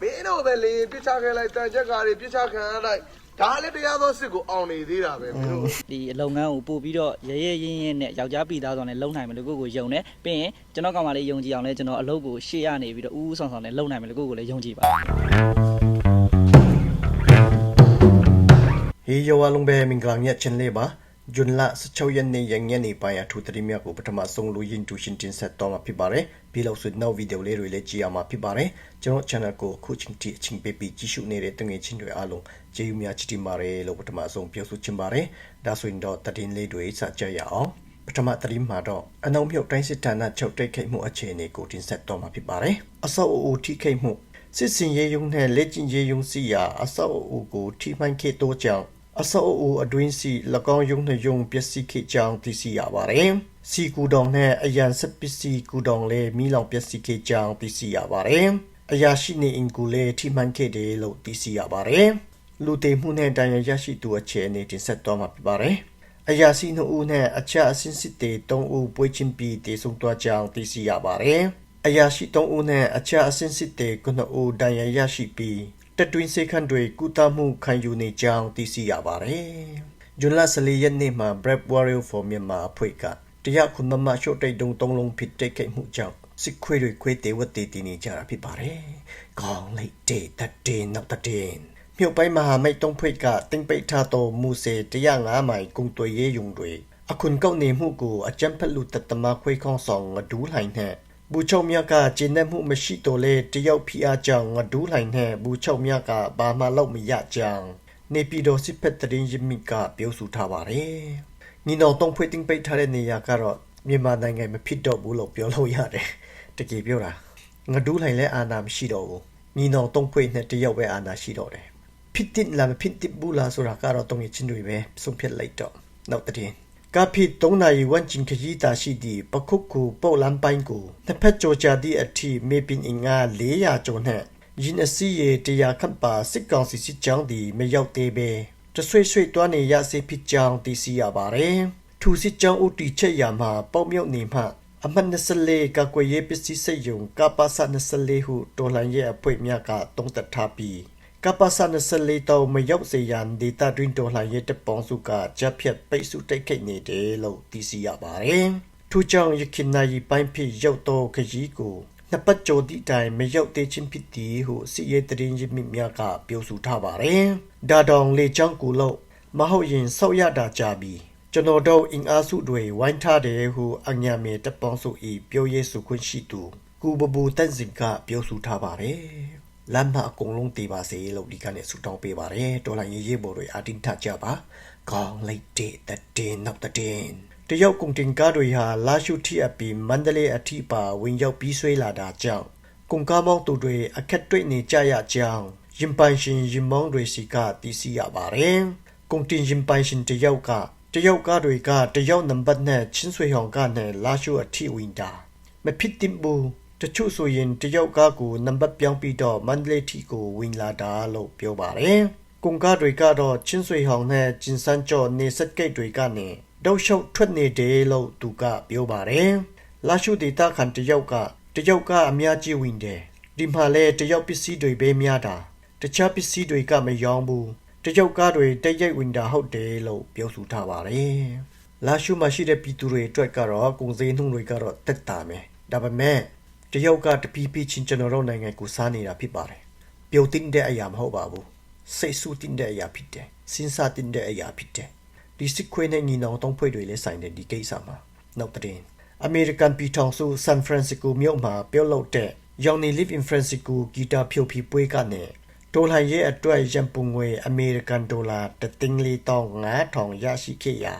မင်းတို့ပဲလေပြစ်ချခဲ့လိုက်တန်ချက်ကားတွေပြစ်ချခံရလိုက်ဒါလည်းတရားသောစစ်ကိုအောင်နေသေးတာပဲမင်းတို့ဒီအလုပ်ငန်းကိုပို့ပြီးတော့ရဲရဲရင်းရင်းနဲ့ယောက်ျားပြည်သားဆောင်နဲ့လုံနိုင်မယ်လို့ကိုယ့်ကိုယုံတယ်ပြီးရင်ကျွန်တော်ကောင်မလေးယုံကြည်အောင်လဲကျွန်တော်အလုပ်ကိုရှေ့ရနေပြီးတော့ဦးဦးဆောင်ဆောင်နဲ့လုံနိုင်မယ်လို့ကိုယ့်ကိုလည်းယုံကြည်ပါ ဟေးယောဝလုံးပဲမင်္ဂလာမြတ်ချင်းလေးပါ ဂျွန်လ16ရက်နေ့ရက်ညနေပိုင်းအထူးသတိမြတ်ကိုပထမဆုံးလူရင်းတူရှင်တင်ဆက်တော့မှာဖြစ်ပါတယ်ပြီးလို့ဆိုနောက်ဗီဒီယိုလေးတွေလည်းကြည့်ရမှာဖြစ်ပါတယ်ကျွန်တော် channel ကိုအခုချင်းတီအချင်းပေးပြီးကြည့်ရှုနေတဲ့တငယ်ချင်းတွေအားလုံးကျေးဇူးများချစ်တင်ပါတယ်လို့ပထမဆုံးပြောဆိုချင်ပါတယ်ဒါဆိုရင်တော့တည်င်းလေးတွေစကြရအောင်ပထမသတိမှာတော့အနောက်မြုပ်တိုင်းစစ်ဌာနချုပ်တိတ်ခိတ်မှုအခြေအနေကိုတင်ဆက်တော့မှာဖြစ်ပါတယ်အဆောက်အဦထိခိတ်မှုစစ်စင်ရေးယုံနဲ့လက်ကျင်ရေးယုံစီယာအဆောက်အဦကိုထိမှန်ခေတိုးကြောင့် အဆောက်အဦအတွင်းစီ၎င်းယုံနှယုံပျက်စီးခဲ့ကြောင်းသိရှိရပါတယ်။စီကူတောင်နဲ့အရန်စပစ္စည်းကူတောင်လည်းမိလောင်ပျက်စီးခဲ့ကြောင်းသိရှိရပါတယ်။အရာရှိနေအင်ကူလည်းထိမှန်ခဲ့တယ်လို့သိရှိရပါတယ်။လူတေမှုနဲ့တန်ရရရှိသူအခြေအနေတင်ဆက်သွားမှာဖြစ်ပါတယ်။အရာရှိနှုတ်ဦးနဲ့အခြားအစင်းစစ်တေ၃ဦးပွဲချင်းပြီးတည်ဆုံသွားကြောင်းသိရှိရပါတယ်။အရာရှိ၃ဦးနဲ့အခြားအစင်းစစ်တေ9ဦးတန်ရရရှိပြီး တက်တွင်းစေခန့်တွေကုသမှုခံယူနေကြောင်းသိရှိရပါတယ်။ဂျွန်လ14ရက်နေ့မှာ Brave Warrior for Myanmar အဖွဲ့ကတရားခုနမရှုတ်တိတ်တုံသုံးလုံးဖြစ်တဲ့ကိမှုကြောင့်စစ်ခွေးတွေခွေးတေဝတ်တေတည်နေကြတာဖြစ်ပါတယ်။ကောင်းလိုက်တဲ့တတဲ့နောက်တဲ့မြုပ်ပိုင်းမဟာမိတ်တုံးဖွဲ့ကတင်ပိတ်ထားသောမူစေ105မိုင်ကုံသွေရေးယုံတွေအခုန်ကောက်နေမှုကိုအကြံဖက်လူတတမခွေးခေါင်းဆောင်ငဒူးလှိုင်နဲ့ ဘူချုံမြတ်ကကျင်းတဲ့မှုမရှိတော့လေတယောက်ဖီအားကြောင့်ငဒူးလှိုင်နဲ့ဘူချုံမြတ်ကဘာမှလောက်မရကြောင်းနေပြည်တော်စစ်ဖက်တရင်ရမိကပြောဆိုထားပါတယ်။ညီတော်တုံးဖွဲ့တင်ပိတ်ထားတဲ့နေရာကတော့မြန်မာနိုင်ငံမဖြစ်တော့ဘူးလို့ပြောလို့ရတယ်။တကယ်ပြောတာငဒူးလှိုင်လည်းအာဏာမရှိတော့ဘူး။ညီတော်တုံးဖွဲ့နဲ့တယောက်ပဲအာဏာရှိတော့တယ်။ဖြစ်တစ်လားမဖြစ်တစ်ဘူးလားဆိုတာကတော့တုံးရချင်းတွေပဲဆုံးဖြတ်လိုက်တော့နောက်တဲ့ ကဖိတုံးနိုင်ဝန်ချင်းခကြီးတာရှိဒီပခုတ်ကူပေါလန်ပိုင်းကိုတစ်ဖက်ကြောကြသည့်အထိမေပင်အင်္ဂါ400ကျော်နဲ့ယင်းအစီရေတရားခန့်ပါစစ်ကောင်စီစစ်ကြောင်းဒီမရောက်သေးပဲတဆွေဆွေတွားနေရစေဖြစ်ကြောင်းသိရှိရပါတယ်ထူစစ်ကြောင်းဥတီချက်ရမှာပေါမြုပ်နေမှအမှတ်24ကကွေရေးပစ္စည်းစိတ်ယုံကပါစ24ဟုတော်လှန်ရဲ့အဖွဲ့များကတုံးတက်ထားပြီး ကပ္ပစ24တောင်မရောက်စေရန်ဒေတာတွင်တော်လှန်ရေးတပ်ပေါင်းစုကဂျပ်ဖြတ်ပိတ်စုတိုက်ခိုက်နေတယ်လို့သိရှိရပါတယ်။ထို့ကြောင့်ရခိုင်နိုင်ပိုင်းဖြစ်ရောက်တော့ခကြီးကိုနှစ်ပတ်ကျော်သည့်တိုင်မရောက်သေးချင်းဖြစ်သည်ဟုစီရဲတရင်ရမြစ်များကပြောဆိုထားပါတယ်။ဒါတောင်လေချောင်းကူလို့မဟုတ်ရင်ဆောက်ရတာကြပြီ။ကျွန်တော်တို့အင်အားစုတွေဝိုင်းထားတယ်ဟုအညာမေတပ်ပေါင်းစု၏ပြောရေးဆိုခွင့်ရှိသူကူဘဘူတန့်စင်ကပြောဆိုထားပါတယ်။ လမ်းမအကုန်လုံးတည်ပါစေလို့ဒီကနေ့ဆုတောင်းပေးပါတယ်ဒေါ်လာရေးရေးပေါ်တွေအတင်းထကြပါကောင်းလိုက်တဲ့တဲ့တင်နောက်တဲ့တရုတ်ကုန်တင်ကားတွေဟာလာရှုထီအပီမန္တလေးအထိပါဝင်ရောက်ပြီးဆွေးလာတာကြောင့်ကုန်ကားမောင်းသူတွေအခက်တွေ့နေကြရကြောင်းရင်ပိုင်ရှင်ရင်မောင်းတွေစီကသိရှိရပါတယ်ကုန်တင်ရင်ပိုင်ရှင်တရုတ်ကတရုတ်ကားတွေကတရုတ်နံပါတ်နဲ့ချင်းဆွေဟောင်ကနဲ့လာရှုအထိဝင်တာမဖြစ်တင်ဘူး တချို့ဆိုရင်တရုတ်ကားကိုနံပါတ်ပြောင်းပြီးတော့မန္တလေးထီကိုဝင်လာတာလို့ပြောပါတယ်။ကုန်ကားတွေကတော့ချင်းဆွေဟောင်နဲ့ကျင်စန်းကျော်နေဆက်ကိတ်တွေကနေတောက်လျှောက်ထွက်နေတယ်လို့သူကပြောပါတယ်။လာရှုဒေတာခန်တရုတ်ကတရုတ်ကအများကြီးဝင်တယ်။ဒီမှာလဲတရုတ်ပစ္စည်းတွေပဲများတာ။တခြားပစ္စည်းတွေကမရောင်းဘူး။တရုတ်ကားတွေတက်ရိုက်ဝင်တာဟုတ်တယ်လို့ပြောဆိုထားပါတယ်။လာရှုမှာရှိတဲ့ပြည်သူတွေအတွက်ကတော့ကုန်စည်နှုန်းတွေကတော့တက်တာမယ်။ဒါပေမဲ့ တရုတ်ကတပီးပီးချင်းကျွန်တော်တို့နိုင်ငံကိုစားနေတာဖြစ်ပါတယ်။ပြုတ်တင်တဲ့အရာမဟုတ်ပါဘူး။စိတ်ဆူတင်တဲ့အရာဖြစ်တယ်။စဉ်းစားတင်တဲ့အရာဖြစ်တယ်။ဒီစစ်ခွေးနဲ့ညီနောင်တုံးဖွဲ့တွေလည်းဆိုင်တဲ့ဒီကိစ္စမှာနောက်တဲ့။ American ပြည်ထောင်စု San Francisco မြို့မှာပြုတ်လုပ်တဲ့ Young Live in Francisco ဂီတာဖြုတ်ပြီးပွဲကနေဒေါ်လာရဲ့အတွက်ရန်ပုံငွေ American ဒေါ်လာ3,5000ရရှိခဲ့ရာ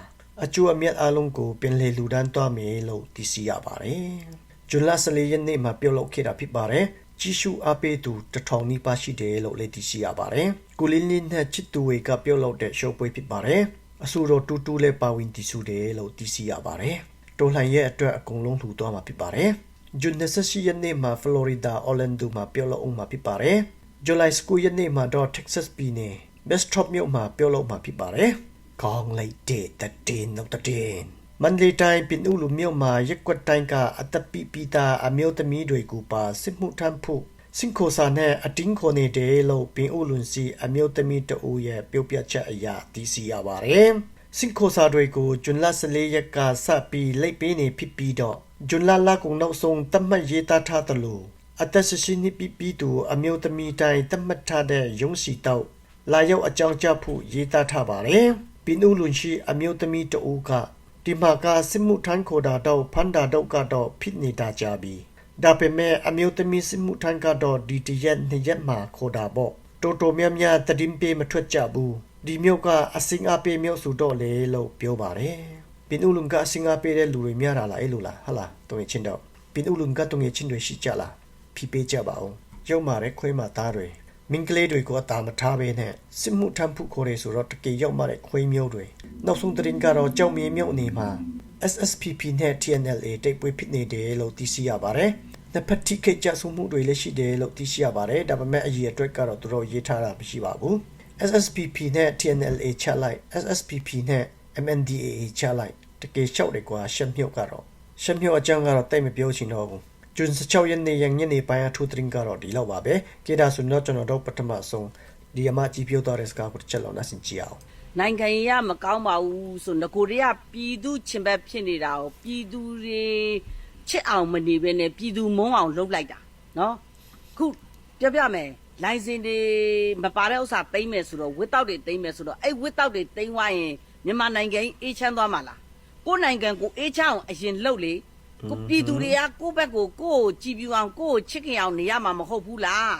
အကျိုးအမြတ်အလုံးကိုပြင်လေလူဒန်းသွားမယ်လို့သိရှိရပါတယ်။ ဇွန်လ14ရက်နေ့မှာပြုတ်လုပ်ခဲ့တာဖြစ်ပါတယ်။ကြီးစုအပေးသူတထောင်နီးပါးရှိတယ်လို့လည်းသိရှိရပါတယ်။ကိုလင်းလင်းနဲ့ချစ်သူတွေကပြုတ်လုပ်တဲ့ရှိုးပွဲဖြစ်ပါတယ်။အဆိုတော်တူတူလည်းပါဝင်တည်ဆူတယ်လို့သိရှိရပါတယ်။တော်လှန်ရဲ့အတွက်အကုန်လုံးလှူသွားမှာဖြစ်ပါတယ်။ဇွန်28ရက်နေ့မှာဖလော်ရီဒါအော်လန်ဒိုမှာပြုတ်လုပ်အောင်မှာဖြစ်ပါတယ်။ဇူလိုင်9ရက်နေ့မှာတော့ Texas ပြည်နယ် Bastrop မြို့မှာပြုတ်လုပ်မှာဖြစ်ပါတယ်။ကောင်းလိုက်တဲ့တည်နောက်တည် မန္တလေးတိုင်းပင်ဦးလူမြို့မှာရက်ကွက်တိုင်းကအသက်ပိပိတာအမျိုးသမီးတွေကိုပါစစ်မှုထမ်းဖို့စင်ခိုစာနဲ့အတင်းခိုနေတယ်လို့ပင်ဦးလွန်စီအမျိုးသမီးတဦးရဲ့ပြုတ်ပြတ်ချက်အရာသိရှိရပါတယ်စင်ခိုစာတွေကိုဂျွန်လ14ရက်ကစပြီးလိပ်ပေးနေဖြစ်ပြီးတော့ဂျွန်လလကုံနောက်ဆုံးတတ်မှတ်ရေးသားထားသလိုအသက်ရှိနှစ်ပြည့်ပြီးသူအမျိုးသမီးတိုင်းတတ်မှတ်ထားတဲ့ရုံးစီတော့လာရောက်အကြောင်းကြားဖို့ရေးသားထားပါတယ်ပင်ဦးလွန်ရှိအမျိုးသမီးတဦးက ဒီမှာကစစ်မှုထမ်းခေါ်တာတော့ဖန်တာတော့ကတော့ဖြစ်နေတာကြပြီဒါပေမဲ့အမျိုးသမီးစစ်မှုထမ်းကတော့ဒီတရက်နှစ်ရက်မှာခေါ်တာပေါ့တော်တော်များများတည်င်းပေးမထွက်ကြဘူးဒီမျိုးကအစင်အပေးမျိုးဆိုတော့လေလို့ပြောပါတယ်ပင်ဦးလုံကအစင်အပေးတဲ့လူတွေများတာလားအဲ့လိုလားဟာလားတုံးရချင်းတော့ပင်ဦးလုံကတုံးရချင်းတွေရှိကြလားဖိပေးကြပါအောင်ရုံမာတဲ့ခွေးမာသားတွေ မင်းကလေးတွေကိုအတာမထားဘဲနဲ့စစ်မှုထမ်းဖို့ခေါ်တယ်ဆိုတော့တကယ်ရောက်မှတဲ့ခွေးမျိုးတွေနောက်ဆုံးတရင်ကတော့ကြောက်မြေမြုပ်အနေမှာ SSPP နဲ့ TNLA တိတ်ပွေးဖြစ်နေတယ်လို့သိရှိရပါတယ်။နှစ်ဖက်ထိခိတ်ကြဆုံမှုတွေလည်းရှိတယ်လို့သိရှိရပါတယ်။ဒါပေမဲ့အရေးအတွက်ကတော့သူတို့ရေးထားတာမရှိပါဘူး။ SSPP နဲ့ TNLA ချက်လိုက် SSPP နဲ့ MNDAA ချက်လိုက်တကယ်လျှောက်တယ်ကွာရှက်မြုပ်ကတော့ရှက်မြုပ်အကြောင်းကတော့တိတ်မပြောချင်တော့ဘူး။ ဂျွန်16ရက်နေ့ရညနေပိုင်းအထူးသတင်းကတော့ဒီလောက်ပါပဲ။ကေဒါဆိုတော့ကျွန်တော်တို့ပထမဆုံးဒီအမကြီးပြောသွားတဲ့စကားကိုတစ်ချက်လောက်နားဆင်ကြည့်အောင်နိုင်ငံရေးကမကောင်းပါဘူးဆိုငကိုတွေကပြည်သူချင်းဘက်ဖြစ်နေတာကိုပြည်သူတွေချစ်အောင်မနေဘဲနဲ့ပြည်သူမုန်းအောင်လုပ်လိုက်တာနော်ခုပြောပြမယ်လိုင်စင်တွေမပါတဲ့ဥစ္စာသိမ်းမယ်ဆိုတော့ဝစ်တောက်တွေသိမ်းမယ်ဆိုတော့အဲ့ဝစ်တောက်တွေသိမ်းသွားရင်မြန်မာနိုင်ငံကြီးအေးချမ်းသွားမှာလားကိုယ်နိုင်ငံကိုအေးချမ်းအောင်အရင်လှုပ်လေ ကိုပြည်သူတွေကကိုယ့်ဘက်ကိုကိုယ့်ကိုကြည်ပြူအောင်ကိုယ့်ကိုချစ်ခင်အောင်နေရမှာမဟုတ်ဘူးလား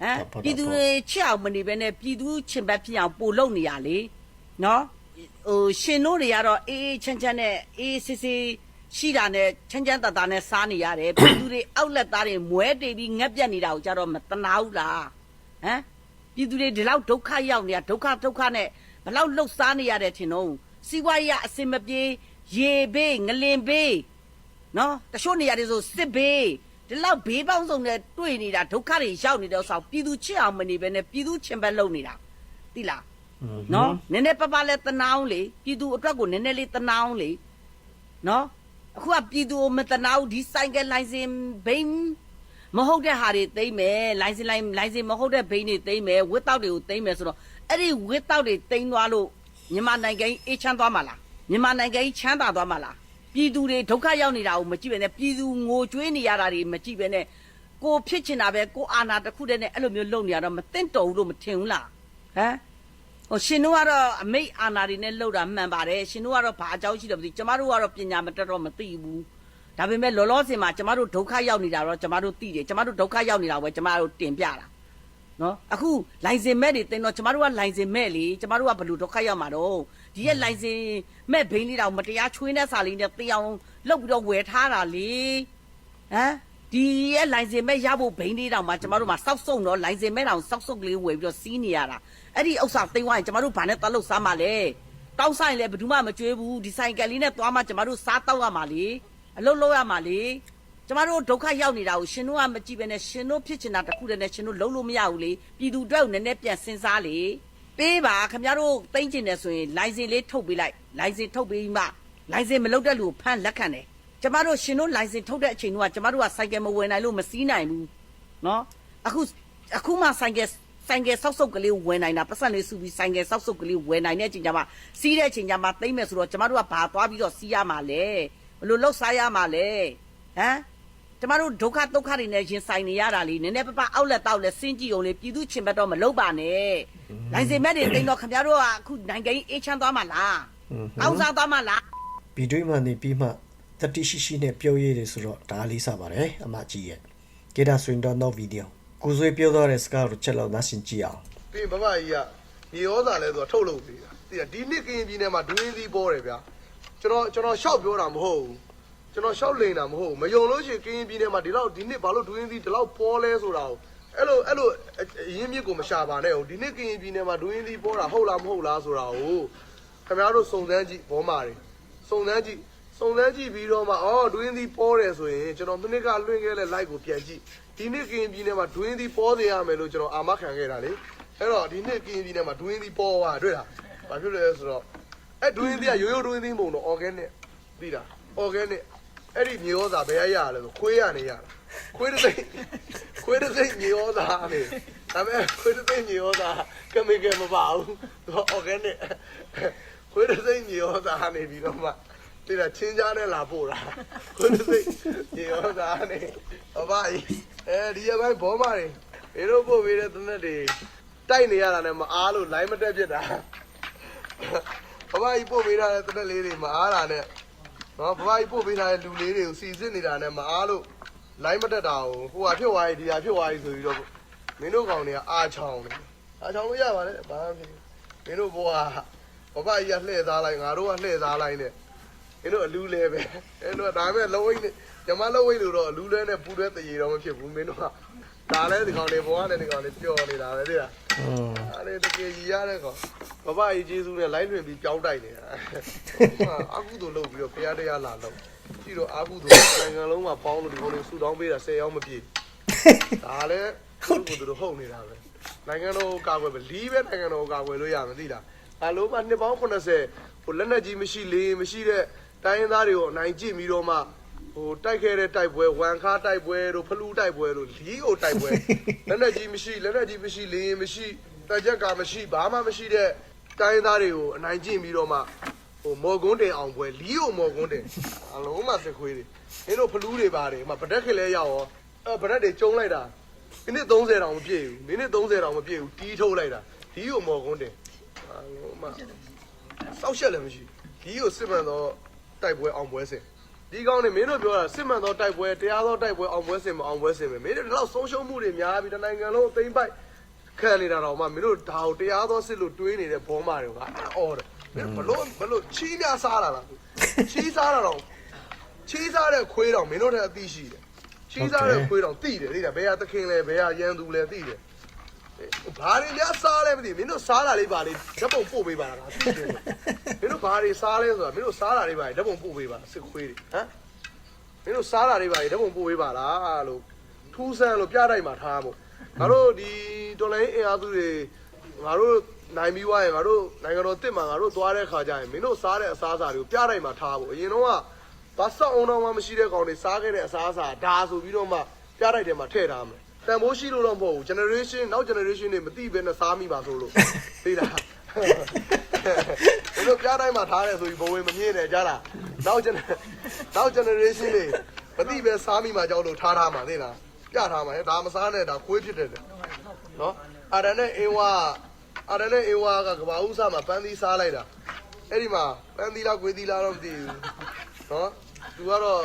ဟမ်ဟုတ်ပါတော့ပြည်သူတွေချစ်အောင်မနေဘဲနဲ့ပြည်သူချင်ဘက်ဖြစ်အောင်ပို့လုပ်နေရလေနော်ဟိုရှင်တို့တွေကတော့အေးအေးချမ်းချမ်းနဲ့အေးစစ်စစ်ရှိတာနဲ့ချမ်းချမ်းသာသာနဲ့စားနေရတယ် ပြည်သူတွေအောက်လက်သားတွေမွဲတေပြီးငက်ပြက်နေတာကိုကြတော့မတနာဘူးလားဟမ် ပြည်သူတွေဒီလောက်ဒုက္ခရောက်နေတာဒုက္ခဒုက္ခနဲ့ဘလောက်လှုပ်ရှားနေရတဲ့ထင်တော့စီးပွားရေးကအစင်မပြေရေဘေးငလင်ဘေး နော်တချို့နေရာတွေဆိုစစ်ဘေးဒီလောက်ဘေးပေါင်းစုံနဲ့တွေ့နေတာဒုက္ခတွေရောက်နေတော့ဆောက်ပြည်သူချစ်အောင်မနေဘဲနဲ့ပြည်သူချင်ဘက်လုပ်နေတာသိလားနော်နည်းနည်းပပလဲတနာအောင်လေပြည်သူအတွက်ကိုနည်းနည်းလေးတနာအောင်လေနော်အခုကပြည်သူကိုမတနာဘူးဒီဆိုင်ကလိုင်စင်ဘိန်းမဟုတ်တဲ့ဟာတွေသိမ့်မယ်လိုင်စင်လိုင်လိုင်စင်မဟုတ်တဲ့ဘိန်းတွေသိမ့်မယ်ဝစ်တောက်တွေကိုသိမ့်မယ်ဆိုတော့အဲ့ဒီဝစ်တောက်တွေသိမ့်သွားလို့မြန်မာနိုင်ငံကြီးအေးချမ်းသွားမှာလားမြန်မာနိုင်ငံကြီးချမ်းသာသွားမှာလား ပြည်သူတွေဒုက္ခရောက်နေတာကိုမကြည့်ပဲနဲ့ပြည်သူငိုကြွေးနေရတာတွေမကြည့်ပဲနဲ့ကိုဖြစ်ချင်တာပဲကိုအာနာတစ်ခုတည်းနဲ့အဲ့လိုမျိုးလုပ်နေရတော့မသိမ့်တော်ဘူးလို့မထင်ဘူးလားဟမ်ဟိုရှင်တို့ကတော့အမိတ်အာနာတွေနဲ့လှုပ်တာမှန်ပါတယ်ရှင်တို့ကတော့ဘာအကြောင်းရှိတယ်မသိကျမတို့ကတော့ပညာမတက်တော့မသိဘူးဒါပေမဲ့လောလောဆယ်မှာကျမတို့ဒုက္ခရောက်နေတာတော့ကျမတို့သိတယ်ကျမတို့ဒုက္ခရောက်နေတာပဲကျမတို့တင်ပြတာနော်အခုလိုင်စင်မဲ့တွေတင်တော့ကျမတို့ကလိုင်စင်မဲ့လေကျမတို့ကဘယ်လိုဒုက္ခရောက်မှာတော့ ဒီရဲ့လိုင်စင်မဲ့ဘိန်းလေးတောင်မတရားချွေးတဲ့စာလေးနဲ့တေးအောင်လှုပ်ပြီးတော့ဝယ်ထားတာလေဟမ်ဒီရဲ့လိုင်စင်မဲ့ရဖို့ဘိန်းလေးတောင်မှကျမတို့မှာစောက်စုံတော့လိုင်စင်မဲ့တောင်စောက်စုံကလေးဝယ်ပြီးတော့စီးနေရတာအဲ့ဒီဥစ္စာသိမ်းသွားရင်ကျမတို့ဘာနဲ့တက်လို့စားမှာလဲတောက်ဆိုင်လည်းဘယ်သူမှမကြွေးဘူးဒီဆိုင်ကယ်လေးနဲ့သွားမှကျမတို့စားတောက်ရမှာလေအလုပ်လုပ်ရမှာလေကျမတို့ဒုက္ခရောက်နေတာကိုရှင်တို့ကမကြည့်ပဲနဲ့ရှင်တို့ဖြစ်ချင်တာတစ်ခုတည်းနဲ့ရှင်တို့လုံးလို့မရဘူးလေပြည်သူအတွက်ကိုနည်းနည်းပြန်စဉ်းစားလေ ပေးပါခင်ဗျားတို့သိမ့်ကျင်တယ်ဆိုရင်လိုင်စင်လေးထုတ်ပေးလိုက်လိုင်စင်ထုတ်ပေးမှလိုင်စင်မလုပ်တဲ့လူကိုဖမ်းလက်ခံတယ်ကျမတို့ရှင်တို့လိုင်စင်ထုတ်တဲ့အချိန်တုန်းကကျမတို့ကစိုက်ကယ်မဝယ်နိုင်လို့မစီးနိုင်ဘူးနော်အခုအခုမှစိုက်ကယ်ဆိုင်ကယ်ဆောက်ဆုပ်ကလေးဝယ်နိုင်တာပတ်စံလေးစုပြီးဆိုင်ကယ်ဆောက်ဆုပ်ကလေးဝယ်နိုင်တဲ့အချိန်ကျမှစီးတဲ့အချိန်ကျမှသိမ့်မယ်ဆိုတော့ကျမတို့ကဘာသွားပြီးတော့စီးရမှာလဲဘယ်လိုလှုပ်ရှားရမှာလဲဟမ် ကျမတို့ဒုက္ခဒုက္ခတွေနဲ့ရင်ဆိုင်နေရတာလေနည်းနည်းပပအောက်လက်တောက်လက်စင်းကြည့်အောင်လေပြည်သူချင်းဘက်တော့မလုပ်ပါနဲ့လိုင်စင်မဲ့တွေတိန်တော့ခင်ဗျားတို့ကအခုနိုင်ငံကြီးအေးချမ်းသွားမှာလားကောင်းစားသွားမှာလားဗီဒီယိုမှနေပြီးမှတတိရှိရှိနဲ့ပြောရည်တယ်ဆိုတော့ဒါလေးစားပါတယ်အမကြီးရဲ့ကေဒါဆွင်တော့နောက်ဗီဒီယိုကိုဆွေးပြောသွားတဲ့စကားကိုချက်လောက်နားဆင်ကြည့်အောင်ပြီးရင်ဘဘကြီးကရေရောစာလဲဆိုတော့ထုတ်လုပ်ပေးတာသိရဒီနှစ်ကရင်ပြည်နယ်မှာဒွင်းသီးပေါ်တယ်ဗျာကျွန်တော်ကျွန်တော်ရှောက်ပြောတာမဟုတ်ဘူး ကျွန်တော်ရှောက်လိန်တာမဟုတ်ဘူးမယုံလို့ရှိရင်ကရင်ပြည်နယ်မှာဒီလောက်ဒီနှစ်ဘာလို့ဒွင်းသီးဒီလောက်ပေါ်လဲဆိုတာကိုအဲ့လိုအဲ့လိုအအရင်းမြစ်ကိုမရှာပါနဲ့ဟုတ်ဒီနှစ်ကရင်ပြည်နယ်မှာဒွင်းသီးပေါ်တာဟုတ်လားမဟုတ်လားဆိုတာကိုခင်ဗျားတို့စုံစမ်းကြည့်ဘောမာတွေစုံစမ်းကြည့်စုံစမ်းကြည့်ပြီးတော့မှအော်ဒွင်းသီးပေါ်တယ်ဆိုရင်ကျွန်တော်မနစ်ကလွှင့်ခဲ့တဲ့ like ကိုပြန်ကြည့်ဒီနှစ်ကရင်ပြည်နယ်မှာဒွင်းသီးပေါ်စေရမယ်လို့ကျွန်တော်အာမခံခဲ့တာလေအဲ့တော့ဒီနှစ်ကင်းပြည်နယ်မှာဒွင်းသီးပေါ်သွားတွေ့လား။ဘာဖြစ်လဲဆိုတော့အဲ့ဒွင်းသီးကရိုးရိုးဒွင်းသီးမဟုတ်တော့ organic သိလား organic အဲ့ဒီမြေဩဇာဘယ်ရရလဲဆိုခွေးရနေရတာခွေးတစ်သိန်းခွေးတစ်သိန်းမြေဩဇာနေဒါပေမဲ့ခွေးတစ်သိန်းမြေဩဇာကမီကယ်မပါဘူးသူ organic ခွေးတစ်သိန်းမြေဩဇာနေပြီးတော့မှဒီကချင်းကြားနဲ့လာပို့တာခွေးတစ်သိန်းမြေဩဇာနေအဘကြီးအဲဒီအပိုင်းဘောမတွေဘေးတို့ပို့ပေးတဲ့တနက်တွေတိုက်နေရတာနဲ့မအားလို့ line မတက်ဖြစ်တာအဘကြီးပို့ပေးထားတဲ့တနက်လေးတွေမအားတာနဲ့ နော်ဘဘကြီးပို့ပေးထားတဲ့လူလေးတွေကိုစီစစ်နေတာနဲ့မအားလို့ line မတက်တာကိုဟိုဟာဖြစ်သွားပြီဒီဟာဖြစ်သွားပြီဆိုပြီးတော့မင်းတို့ကောင်တွေကအာချောင်းနေအာချောင်းလို့ရပါလေဘာမှမဖြစ်ဘူးမင်းတို့ဘောကဘဘကြီးကလှည့်သားလိုက်ငါတို့ကလှည့်သားလိုက်နဲ့မင်းတို့အလူလဲပဲအဲ့တော့ဒါပေမဲ့လုံးဝနဲ့ညမလုံးဝလို့တော့အလူလဲနဲ့ပူတွဲတရေတော့မဖြစ်ဘူးမင်းတို့က ဒါလဲဒီကောင်တွေဘောကလည်းဒီကောင်တွေပျော်နေတာပဲတဲ့อืมအဲ့ဒါတကယ်ကြီးရတဲ့ကောင်ဘဘကြီးကျေးဇူးနဲ့ line တွင်ပြီးကြောင်းတိုက်နေတာအာကုသိုလ်လုပ်ပြီးတော့ဘုရားတရားလာလုပ်ကြည့်တော့အာကုသိုလ်နိုင်ငံလုံးမှာပေါင်းလို့ဒီကောင်တွေဆူတောင်းပေးတာ10ရောက်မပြည့်ဒါလည်းဟုတ်ကုသိုလ်တို့ဟုတ်နေတာပဲနိုင်ငံတော်ကာကွယ်ပဲလီးပဲနိုင်ငံတော်ကာကွယ်လို့ရမယ်သိလားအလုံးမနှစ်ပေါင်း80ဟိုလက်နက်ကြီးမရှိလေမရှိတဲ့တိုင်းရင်းသားတွေကိုအနိုင်ကျင့်ပြီးတော့မှ ဟိုတိုက်ခဲ့တဲ့တိုက်ပွဲဝမ်ခါတိုက်ပွဲတို့ဖလူးတိုက်ပွဲတို့လီးကိုတိုက်ပွဲလက်နက်ကြီးမရှိလက်နက်ကြီးမရှိလေရင်မရှိတက်ချက်ကမရှိဘာမှမရှိတဲ့တိုင်းရင်းသားတွေကိုအနိုင်ကျင့်ပြီးတော့မှဟိုမော်ကွန်းတင်အောင်ပွဲလီးကိုမော်ကွန်းတင်အလုံးမစစ်ခွေးတွေမင်းတို့ဖလူးတွေပါတယ်ဟိုမှာဗဒက်ခင်လဲရောက်ရောအဲဗဒက်တွေကျုံလိုက်တာမိနစ်30တောင်မပြည့်ဘူးမိနစ်30တောင်မပြည့်ဘူးတီးထုတ်လိုက်တာလီးကိုမော်ကွန်းတင်အလုံးမစောက်ရှက်လည်းမရှိလီးကိုစစ်မှန်တော့တိုက်ပွဲအောင်ပွဲစင် ဒီကောင်းနေမင်းတို့ပြောတာစစ်မှန်သောတိုက်ပွဲတရားသောတိုက်ပွဲအောင်ပွဲစင်မအောင်ပွဲစင်ပဲမင်းတို့ဒီလောက်ဆုံးရှုံးမှုတွေများပြီးတနိုင်ငံလုံးအသိမ့်ပိုက်ခံနေတာတော့မှမင်းတို့ဒါကိုတရားသောစစ်လို့တွေးနေတဲ့ဘောမာတွေကအော်တယ်မင်းဘလို့ဘလို့ချီးများစားတာလားချီးစားတာတော့ချီးစားတဲ့ခွေးတော့မင်းတို့တဲ့အသိရှိတယ်ချီးစားတဲ့ခွေးတော့သိတယ်သိတယ်ဘယ်ဟာသခင်လဲဘယ်ဟာရန်သူလဲသိတယ် ဘာတွေများစားလဲမသိဘူးမင်းတို့စားတာလေးပါလေဓာတ်ပုံပို့ပေးပါလားသိတယ်မင်းတို့ဘာတွေစားလဲဆိုတာမင်းတို့စားတာလေးပါလေဓာတ်ပုံပို့ပေးပါစစ်ခွေးတွေဟမ်မင်းတို့စားတာတွေပါလေဓာတ်ပုံပို့ပေးပါလားလို့ထူးဆန်းလို့ပြတိုက်မှာထားမို့ငါတို့ဒီတော်လိုင်းအင်အားစုတွေငါတို့နိုင်ပြီးွားရင်ငါတို့နိုင်ငံတော်တစ်မှာငါတို့သွားတဲ့ခါကျရင်မင်းတို့စားတဲ့အစားအစာတွေကိုပြတိုက်မှာထားဖို့အရင်တော့ကဘာစောက်အောင်တော့မှမရှိတဲ့ကောင်တွေစားခဲ့တဲ့အစားအစာဒါဆိုပြီးတော့မှပြတိုက်ထဲမှာထည့်ထားမယ် တန်ဖိုးရှိလို့တော့မဟုတ်ဘူး generation နောက် generation တွေမသိဘဲနဲ့စားမိပါဆိုလို့သိလားဘယ်လိုပြတိုင်းမှာထားရဲဆိုပြီးဘဝင်မမြင်နဲ့ကြားလားနောက် gener နောက် generation တွေမသိပဲစားမိမှကြောက်လို့ထားထားမှာသိလားပြထားမှာဟဲ့ဒါမစားနဲ့ဒါခွေးဖြစ်တယ်တဲ့နော်အာရနဲ့အင်းဝါအာရနဲ့အင်းဝါကကဘာဦးစားမှာပန်းသီးစားလိုက်တာအဲ့ဒီမှာပန်းသီးလားခွေးသီးလားတော့မသိဘူးနော်သူကတော့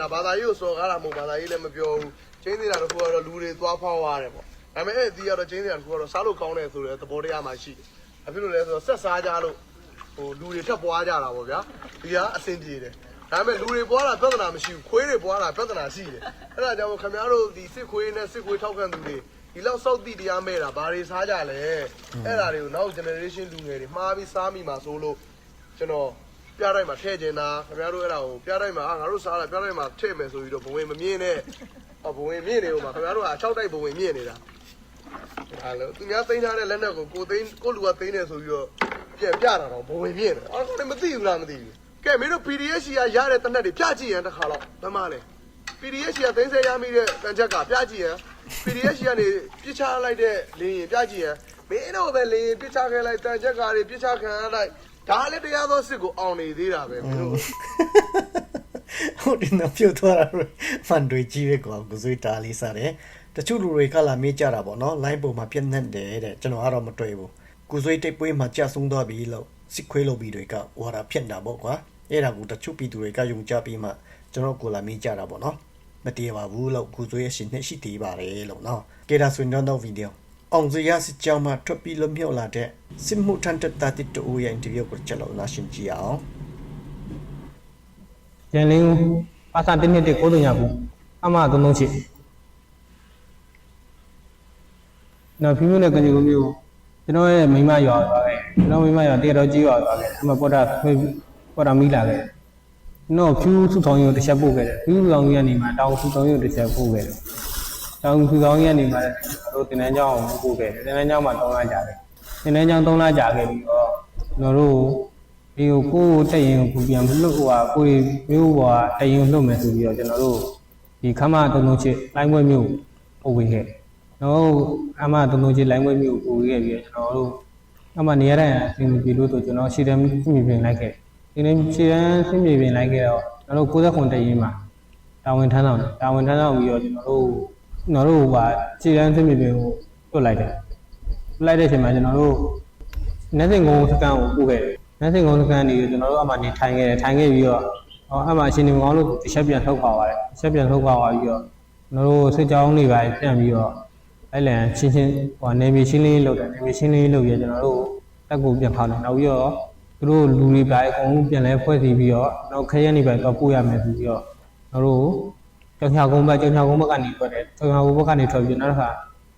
ဒါဘာသာရေးကိုစော်ကားတာမဟုတ်ဘာသာရေးလည်းမပြောဘူး ချင်းသေးတာတော့ခုကတော့လူတွေသွားဖောက်ရတယ်ပေါ့ဒါပေမဲ့အဲ့ဒီကတော့ချင်းသေးတာတစ်ခုကတော့စားလို့ကောင်းတယ်ဆိုတဲ့သဘောတရားမှရှိတယ်အဖြစ်လို့လဲဆိုတော့ဆက်စားကြလို့ဟိုလူတွေထပ်ပွားကြတာပေါ့ဗျာဒီကအဆင်ပြေတယ်ဒါပေမဲ့လူတွေပွားတာပြဿနာမရှိဘူးခွေးတွေပွားတာပြဿနာရှိတယ်အဲ့ဒါကြောင့်ခင်ဗျားတို့ဒီစစ်ခွေးနဲ့စစ်ခွေးထောက်ခံသူတွေဒီလောက်စောက်တိတရားမဲ့တာဘာတွေစားကြလဲအဲ့ဒါတွေကိုနောက် generation လူငယ်တွေမှားပြီးစားမိမှာဆိုလို့ကျွန်တော်ပြတိုင်းမှာထည့်ကျင်တာခင်ဗျားတို့အဲ့ဒါကိုပြတိုင်းမှာငါတို့စားတာပြတိုင်းမှာထည့်မယ်ဆိုပြီးတော့ဘဝင်မမြင်နဲ့ဟော ဘဝင်မြင်နေဦးမှာခင်ဗျားတို့ကအ6တိုက်ဘဝင်မြင်နေတာဟာလို့သူများသိမ်းထားတဲ့လက်နက်ကိုကိုသိမ်းကိုလူကသိမ်းတယ်ဆိုပြီးတော့ပြန်ပြတာတော့ဘဝင်ပြင်းတယ်အော်ကိုလည်းမသိဘူးလားမသိဘူးကဲမင်းတို့ PDF ရှိရရတဲ့တနက်တွေပြကြည့်ရန်တစ်ခါတော့ဘယ်မှလဲ PDF ရှိရသိမ်းဆဲရမိတဲ့တန်ချက်ကပြကြည့်ရန် PDF ရှိကနေပြစ်ချလိုက်တဲ့လင်းရင်ပြကြည့်ရန်မင်းတို့ပဲလင်းရင်ပြစ်ချခဲ့လိုက်တန်ချက်ကတွေပြစ်ချခံရလိုက်ဒါလည်းတရားသောစစ်ကိုအောင်နေသေးတာပဲမင်းတို့ ဟုတ်တယ်နော်ပြုတ်သွားတာဖန်တွေကြီးပဲကွာကိုစွေးတားလေးစားတယ်တချို့လူတွေကလာမေးကြတာပေါ့နော် line ပေါ်မှာပြက်နှက်တယ်တဲ့ကျွန်တော်ကတော့မတွေ့ဘူးကိုစွေးတိတ်ပွဲမှာကြာဆုံးသွားပြီလို့စစ်ခွေးလုပ်ပြီးတွေကဝါတာဖြစ်တာပေါ့ကွာအဲ့ဒါကိုတချို့ပြည်သူတွေကယုံကြပြီးမှကျွန်တော်ကိုလာမေးကြတာပေါ့နော်မတည်ပါဘူးလို့ကိုစွေးရဲ့ရှင်နဲ့ရှိတည်ပါတယ်လို့နော်ကဲဒါဆိုရင်တော့နောက်ဗီဒီယိုအောင်စရစစ်ကြောင်းမှာထွက်ပြီးလွတ်မြောက်လာတဲ့စစ်မှုထမ်းတပ်သားတစ်တူရဲ့အင်တာဗျူးကိုကျွန်တော်နားရှင်းကြည့်အောင် ရန်လင်းပါစာတင်းနှစ်ကိုတုံညာဘူးအမသုံးသုံးချစ်နော်ဖီးမျိုးနဲ့ကညီကိုမျိုးကျွန်တော်ရဲ့မိမရွာသွားခဲ့ကျွန်တော်မိမရွာတေတော်ကြီးရွာသွားခဲ့အမပေါ်တာပေါ်တာမိလာခဲ့ကျွန်တော်ဖြူစုဆောင်ရုံတစ်ချက်ပို့ခဲ့တယ်ဖြူစုဆောင်ရုံကနေမှတောင်စုဆောင်ရုံတစ်ချက်ပို့ခဲ့တယ်တောင်စုဆောင်ရုံကနေမှတို့တင်တန်းကျောင်းကိုပို့ခဲ့တယ်တင်တန်းကျောင်းမှာ3လကြာတယ်တင်တန်းကျောင်း3လကြာခဲ့ပြီးတော့ကျွန်တော်တို့ ဒီကိုကိုယ်တက်ရင်ကိုပြန်မလွတ်ဟိုဟာကိုယ်မျိုးဟိုဟာတက်ရင်လွတ်မယ်ဆိုပြီးတော့ကျွန်တော်တို့ဒီခမတုံတုံချစ်လိုင်းပွဲမျိုးပို့ဝေခဲ့တော့ခမတုံတုံချစ်လိုင်းပွဲမျိုးပို့ဝေခဲ့ပြီးတော့ကျွန်တော်တို့အမှနေရတဲ့အပြင်ပြီလို့ဆိုကျွန်တော်ရှေ့တန်းပြင်ပြင်လိုက်ခဲ့ဒီနေ့ရှေ့တန်းပြင်ပြင်လိုက်ခဲ့တော့ကျွန်တော်တို့69တက်ရင်မှာတာဝန်ထမ်းဆောင်တယ်တာဝန်ထမ်းဆောင်ပြီးတော့ကျွန်တော်တို့ကျွန်တော်တို့ဟိုဟာရှေ့တန်းပြင်ပြင်ကိုတွတ်လိုက်တယ်လိုက်တဲ့အချိန်မှာကျွန်တော်တို့နတ်စင်ကုန်းစကန်ကိုပို့ခဲ့တယ် နတ်စင်ကုန်းစကန်နေကျွန်တော်တို့အမှနေထိုင်ခဲ့တယ်ထိုင်ခဲ့ပြီးတော့ဟောအမှအရှင်နေမကောင်းလို့တစ်ချက်ပြန်ထုတ်ခွာသွားတယ်တစ်ချက်ပြန်ထုတ်ခွာသွားပြီးတော့ကျွန်တော်တို့စစ်ကြောင်းတွေပါပြန်ပြီးတော့အဲ့လန်ချင်းချင်းဟိုနေမီရှင်းလေးလုပ်တယ်နေမီရှင်းလေးလုပ်ရကျွန်တော်တို့တက်ကိုပြန်ဖောက်တယ်နောက်ပြီးတော့သူတို့လူတွေပါအကုန်လုံးပြန်လဲဖွဲ့စည်းပြီးတော့နောက်ခရက်နေပါတော့ပို့ရမယ်ဆိုပြီးတော့ကျွန်တော်တို့ကျောင်းချကုန်းဘက်ကျောင်းချကုန်းဘက်ကနေထွက်တယ်ကျောင်းချကုန်းဘက်ကနေထွက်ပြီးနောက်တစ်ခါ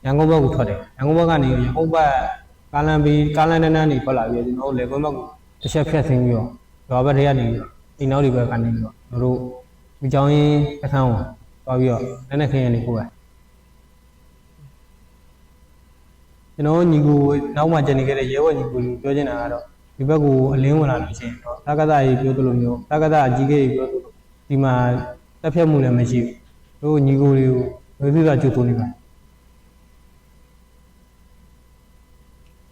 ရန်ကုန်ဘက်ကိုထွက်တယ်ရန်ကုန်ဘက်ကနေရန်ကုန်ဘက်ကားလမ်းပြီးကားလမ်းတန်းတန်းနေထွက်လာပြီးတော့ကျွန်တော်တို့လေကွန်းဘက်ကို တစ်ချက်ဖြတ်ဆင်းပြီးတော့ရွာဘက်ထဲကနေပြီးတော့အိမ်နောက်တွေဘက်ကနေပြီးတော့ကျွန်တော်တို့ဒီကြောင်းရင်းအခန်းကိုသွားပြီးတော့လက်နဲ့ခင်းရနေပို့တယ်ကျွန်တော်ညီကိုနောက်မှကျန်နေခဲ့တဲ့ရဲဝဲညီကိုပြောချင်တာကတော့ဒီဘက်ကိုအလင်းဝင်လာလို့ရှိရင်တော့သက္ကသရေးပြောသလိုမျိုးသက္ကသအကြီးကြီးပြောသလိုဒီမှာတက်ဖြတ်မှုလည်းမရှိဘူးတို့ညီကိုတွေကိုဝေစုသာကျုပ်သွနေပါတယ်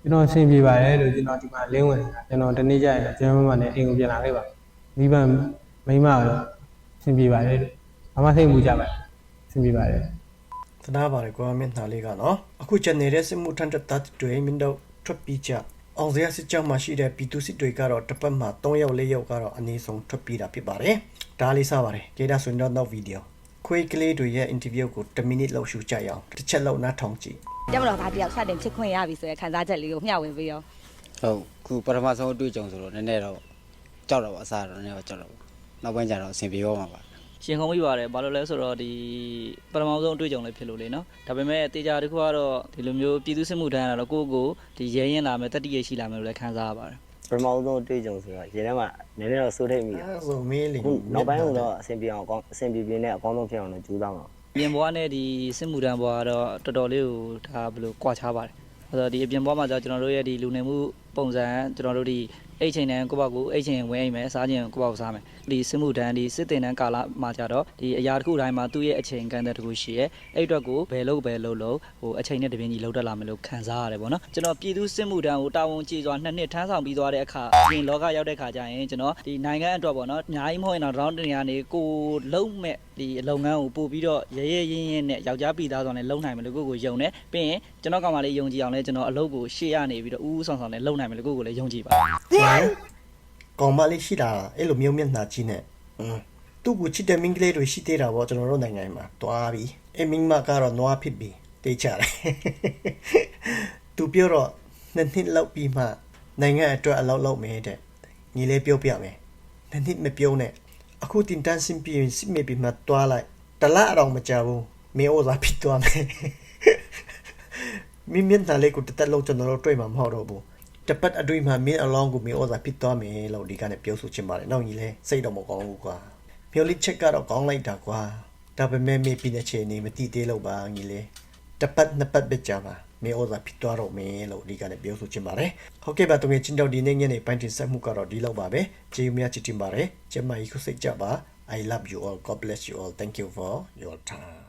ကျွန်တော်အဆင်ပြေပါတယ်လို့ကျွန်တော်ဒီမှာလင်းဝင်နေတာကျွန်တော်တနေ့ကျရင်တော့ကျွန်တော်မှလည်းအိမ်ကိုပြန်လာခဲ့ပါမိဘမိမကတော့အဆင်ပြေပါတယ်လို့ဘာမှစိတ်မူကြပါဘူးအဆင်ပြေပါတယ်သနာပါတယ်ကွာမျက်နှာလေးကနော်အခုကျန်နေတဲ့စစ်မှုထမ်းတပ်သားတွေမင်းတို့ထွက်ပြီးကြအောင်စရာစစ်ကြောင်းမှာရှိတဲ့ပြည်သူစစ်တွေကတော့တစ်ပတ်မှာ3ယောက်4ယောက်ကတော့အနည်းဆုံးထွက်ပြီးတာဖြစ်ပါတယ်ဒါလေးစားပါတယ်ကြည့်ဒါဆိုရင်တော့နောက်ဗီဒီယိုခွေးကလေးတွေရဲ့ interview ကို10မိနစ်လောက်ရှုကြရအောင်တစ်ချက်လောက်နားထောင်ကြည့် တက်မတော်သားတယောက်စတင်ဖြစ်ခွင့်ရပြီဆိုတဲ့ခံစားချက်လေးကိုမျှဝေပေးရောဟုတ်ခုပထမဆုံးအတွေ့အကြုံဆိုတော့နည်းနည်းတော့ကြောက်တော့ပါအစားတော့နည်းနည်းတော့ကြောက်တော့ပါနောက်ပိုင်းကျတော့အဆင်ပြေရောမှာပါရှင်ခုံမိပါတယ်ဘာလို့လဲဆိုတော့ဒီပထမဆုံးအတွေ့အကြုံလေးဖြစ်လို့လေနော်ဒါပေမဲ့တေချာတစ်ခုကတော့ဒီလိုမျိုးပြည်သူစစ်မှုထမ်းရတော့ကိုယ့်ကိုယ်ဒီရဲရင်လာမယ်တတိယရှိလာမယ်လို့လည်းခံစားရပါတယ်ပထမဆုံးအတွေ့အကြုံဆိုတော့ရေထဲမှာနည်းနည်းတော့စိုးထိတ်မိတယ်အဲဆိုမင်းလေးခုနောက်ပိုင်းကတော့အဆင်ပြေအောင်အကောင်းအဆင်ပြေပြေနဲ့အကောင်းဆုံးဖြစ်အောင်တော့ကြိုးစားမှာ ပြင်ဘွားနဲ့ဒီစစ်မှုထမ်းဘွားကတော့တော်တော်လေးကိုဒါဘယ်လိုကွာခြားပါတယ်အဲ့တော့ဒီအပြင်ဘွားမှာကျတော့ကျွန်တော်တို့ရဲ့ဒီလူနေမှုပုံစံကျွန်တော်တို့ဒီအိတ်ချိန်တန်းကိုယ့်ဘက်ကိုအိတ်ချိန်ဝင်အိမ်မယ်စားခြင်းကိုယ့်ဘက်ကိုစားမယ်ဒီစစ်မှုထမ်းဒီစစ်တင်တန်းကာလမှာကျတော့ဒီအရာတစ်ခုတိုင်းမှာသူ့ရဲ့အချိန်ကန်တဲ့တစ်ခုရှိရဲအဲ့အတွက်ကိုဘယ်လို့ဘယ်လို့လို့ဟိုအချိန်နဲ့တပြင်းကြီးလောက်တက်လာမယ်လို့ခံစားရတယ်ပေါ့နော်ကျွန်တော်ပြည်သူစစ်မှုထမ်းကိုတာဝန်ကျေစွာနှစ်နှစ်ထမ်းဆောင်ပြီးသွားတဲ့အခါပြင်လောကရောက်တဲ့အခါကျရင်ကျွန်တော်ဒီနိုင်ငံအတွက်ပေါ့နော်အများကြီးမဟုတ်ရင်တော့ round တင်ရနေကိုလုံးမဲ့ ဒီအလုပ်ငန်းကိုပို့ပြီးတော့ရဲရဲရင်းရင်းနဲ့ယောက်ျားပြည်သားဆောင်နဲ့လုံနိုင်မယ်လို့ကိုယ့်ကိုယုံတယ်ပြီးရင်ကျွန်တော်ကောင်မလေးယုံကြည်အောင်လဲကျွန်တော်အလုပ်ကိုရှေ့ရနေပြီးတော့ဦးဦးဆောင်ဆောင်နဲ့လုံနိုင်မယ်လို့ကိုယ့်ကိုလည်းယုံကြည်ပါကောင်မလေးရှိတာအဲ့လိုမျိုးမျက်နှာကြီးနဲ့อืมသူ့ကိုချစ်တဲ့မင်းကလေးတွေရှိသေးတာပေါ့ကျွန်တော်တို့နိုင်ငံမှာတွားပြီအဲ့မင်းမကတော့နွားဖြစ်ပြီတေးချတယ်သူပြောတော့နှစ်နှစ်လောက်ပြီးမှနိုင်ငံအတွက်အလောက်လောက်မယ်တဲ့ညီလေးပြောပြမယ်နှစ်နှစ်မပြောနဲ့ အခုတင်တန်းစင်ပြီးစစ်မေပြီးမှတွားလိုက်တလားအောင်မကြဘူးမင်းဩဇာဖြစ်သွားမယ်မင်းမျက်နှာလေးကိုတစ်သက်လုံးကျွန်တော်တို့တွေ့မှာမဟုတ်တော့ဘူးတပတ်အတွင်းမှာမင်းအလောင်းကိုမင်းဩဇာဖြစ်သွားမယ်လို့ဒီကနေ့ပြောဆိုချင်ပါတယ်။နောက်ကြီးလဲစိတ်တော့မကောင်းဘူးကွာ။မျောလိချက်ကတော့ကောင်းလိုက်တာကွာ။ဒါပေမဲ့မေပြီးတဲ့ချိန်နေမတိသေးလို့ပါကြီးလဲ။တပတ်နှစ်ပတ်ပဲကြာမှာ မင်းဩဇာဖြစ်သွားတော့မယ်လို့ဒီကနေ့ပြောဆိုချင်ပါတယ်။ဟုတ်ကဲ့ပါသူငယ်ချင်းတို့ဒီနေ့ညနေပိုင်းတင်ဆက်မှုကတော့ဒီလောက်ပါပဲ။ကျေးဇူးများချစ်တင်ပါတယ်။ကျမကြီးခုစိတ်ကြပါ။ I love you all. God bless you all. Thank you for your time.